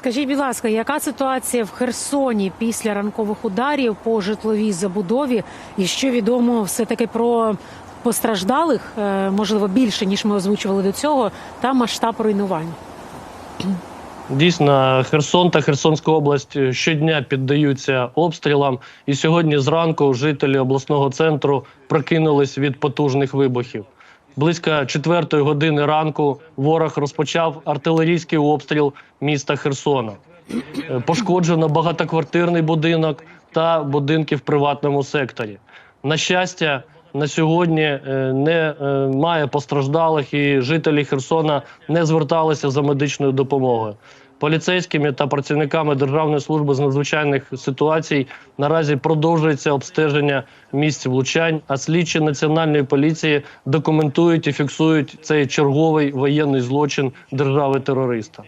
Скажіть, будь ласка, яка ситуація в Херсоні після ранкових ударів по житловій забудові? І що відомо все таки про постраждалих, е, можливо, більше ніж ми озвучували до цього, та масштаб руйнувань? Дійсно, Херсон та Херсонська область щодня піддаються обстрілам. І сьогодні зранку жителі обласного центру прокинулись від потужних вибухів. Близько четвертої години ранку ворог розпочав артилерійський обстріл міста Херсона. Е, Пошкоджено багатоквартирний будинок та будинки в приватному секторі. На щастя, на сьогодні е, не е, постраждалих, і жителі Херсона не зверталися за медичною допомогою. Поліцейськими та працівниками Державної служби з надзвичайних ситуацій наразі продовжується обстеження місць влучань, а слідчі національної поліції документують і фіксують цей черговий воєнний злочин держави-терориста.